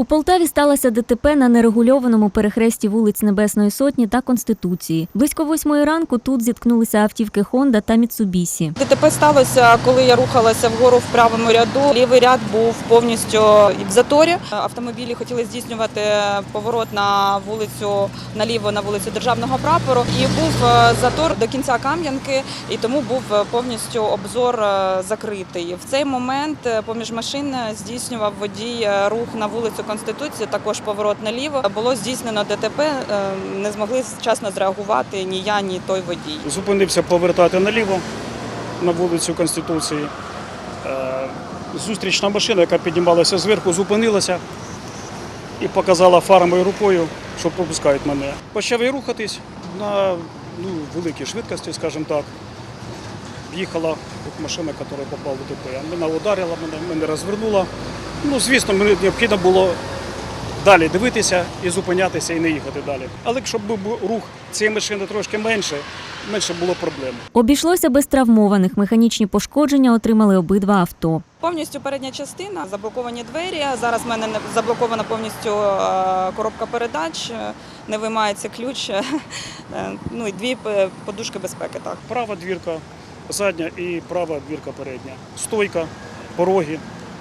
У Полтаві сталося ДТП на нерегульованому перехресті вулиць Небесної Сотні та Конституції. Близько восьмої ранку тут зіткнулися автівки Хонда та Міцубісі. ДТП сталося, коли я рухалася вгору в правому ряду. Лівий ряд був повністю в заторі. Автомобілі хотіли здійснювати поворот на вулицю наліво на вулицю Державного прапору. І був е, затор до кінця Кам'янки, і тому був е, повністю обзор е, закритий. В цей момент поміж машин здійснював водій рух на вулицю Конституції, також поворот наліво. Було здійснено ДТП. е, Не змогли вчасно зреагувати ні я, ні той водій. Зупинився повертати наліво на вулицю Конституції. Е, Зустрічна машина, яка піднімалася зверху, зупинилася і показала фарами рукою, що пропускають мене. Почав я рухатись на ну, великій швидкості, скажімо так. Їхала от машина, яка попала в ДТП. Вона ударила мене, мене розвернула. Ну, звісно, мені необхідно було далі дивитися і зупинятися, і не їхати далі. Але якщо б був рух цієї машини трошки менше, менше було проблем. Обійшлося без травмованих. Механічні пошкодження отримали обидва авто. Повністю передня частина, заблоковані двері. Зараз в мене не- заблокована повністю е, коробка передач, не виймається ключ. е, Ну і дві подушки безпеки. Так. Права двірка задня і права двірка передня. Стойка, пороги,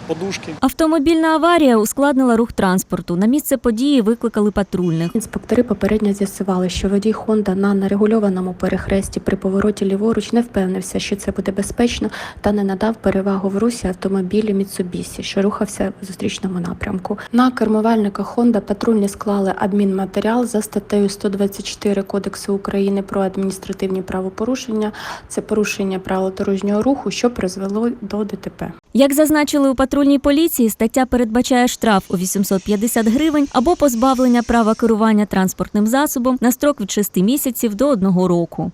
подушки. Автомобільна аварія ускладнила рух транспорту. На місце події викликали патрульних. Інспектори попередньо з'ясували, що водій Хонда на нерегульованому перехресті при повороті ліворуч не впевнився, що це буде безпечно, та не надав перевагу в русі автомобілю Міцубісі, що рухався в зустрічному напрямку. На кермувальника Хонда патрульні склали адмінматеріал за статтею 124 Кодексу України про адміністративні правопорушення. Це порушення правил дорожнього руху, що призвело до ДТП. Як зазначили у патрульній поліції, стаття передбачає штраф у 850 гривень або позбавлення права керування транспортним засобом на строк від 6 місяців до 1 року.